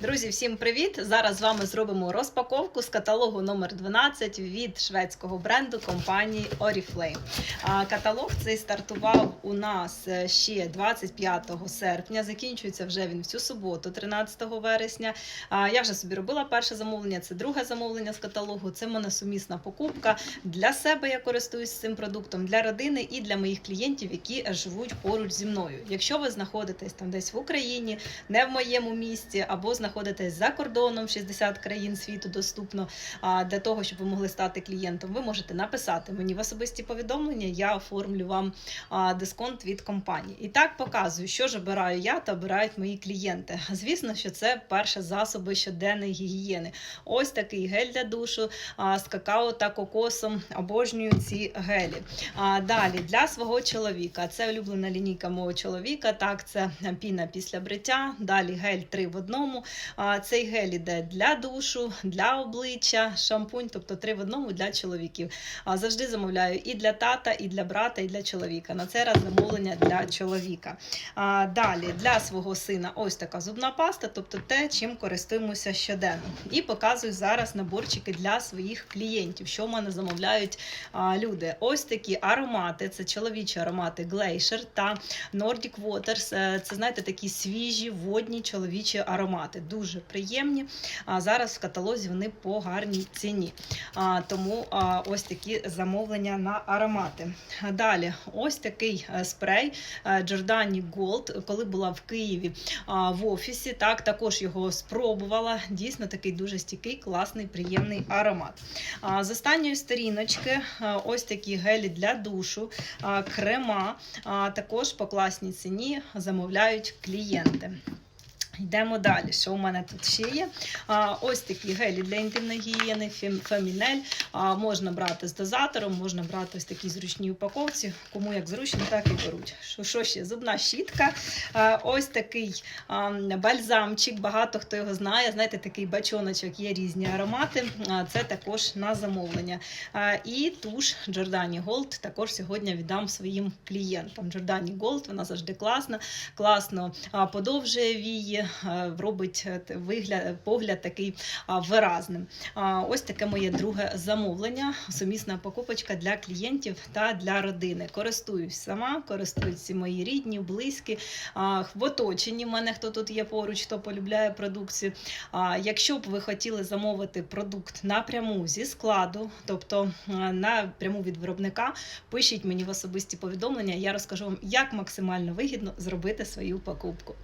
Друзі, всім привіт! Зараз з вами зробимо розпаковку з каталогу номер 12 від шведського бренду компанії Oriflame. Каталог цей стартував у нас е, ще 25 серпня. Закінчується вже він в цю суботу, 13 вересня. Я вже собі робила перше замовлення. Це друге замовлення з каталогу. Це мене сумісна покупка для себе. Я користуюсь цим продуктом для родини і для моїх клієнтів, які живуть поруч зі мною. Якщо ви знаходитесь там десь в Україні, не в моєму місті, або знаходитесь за кордоном, 60 країн світу доступно. Для того, щоб ви могли стати клієнтом, ви можете написати мені в особисті повідомлення. Я оформлю вам дисконт від компанії. І так показую, що ж обираю я та обирають мої клієнти. Звісно, що це перше засоби щоденної гігієни. Ось такий гель для душу з какао та кокосом. Обожнюю ці гелі. Далі для свого чоловіка. Це улюблена лінійка мого чоловіка. Так, це піна після бриття. Далі гель 3 в одному. Цей гель іде для душу, для обличчя, шампунь, тобто 3 в одному для чоловіків. Завжди замовляю і для тата, і для брата, і для чоловіка. На цей раз замовлення для чоловіка. Далі для свого сина ось така зубна паста, тобто те, чим користуємося щоденно. І показую зараз наборчики для своїх клієнтів, що в мене замовляють люди. Ось такі аромати, це чоловічі аромати Glacier та Nordic Waters. Е, Це знаєте такі свіжі водні чоловічі аромати. Дуже приємні. А зараз в каталозі вони по гарній ціні. А, тому а, ось такі замовлення на аромати. Далі, ось такий е, спрей е, Giordani Gold. Коли була в Києві а, в офісі, так також його спробувала. Дійсно такий дуже стійкий, класний, приємний аромат. А, з останньої сторіночки а, ось такі гелі для душу, крема. А, також по класній ціні замовляють клієнти. Йдемо далі. Що у мене тут ще є? А, ось такі гелі для інтимної гігієни, фемінель. А, можна брати з дозатором, можна брати ось такі зручні упаковці. Кому як зручно, так і беруть. Що, що ще? Зубна щітка. А, ось такий а, бальзамчик. Багато хто його знає. Знаєте, такий бачоночок, є різні аромати. А, це також на замовлення. А, і туш Giordani Gold також сьогодні віддам своїм клієнтам. Giordani Gold, вона завжди класна, класно подовжує вії, робить е, вигляд, погляд такий виразним. Ось таке моє друге замовлення, сумісна покупочка для клієнтів та для родини. Користуюсь сама, користуються мої рідні, близькі, в оточенні в мене хто тут є поруч, хто полюбляє продукцію. Якщо б ви хотіли замовити продукт напряму зі складу, тобто е, напряму від виробника, пишіть мені в особисті повідомлення, я розкажу вам, як максимально вигідно зробити свою покупку.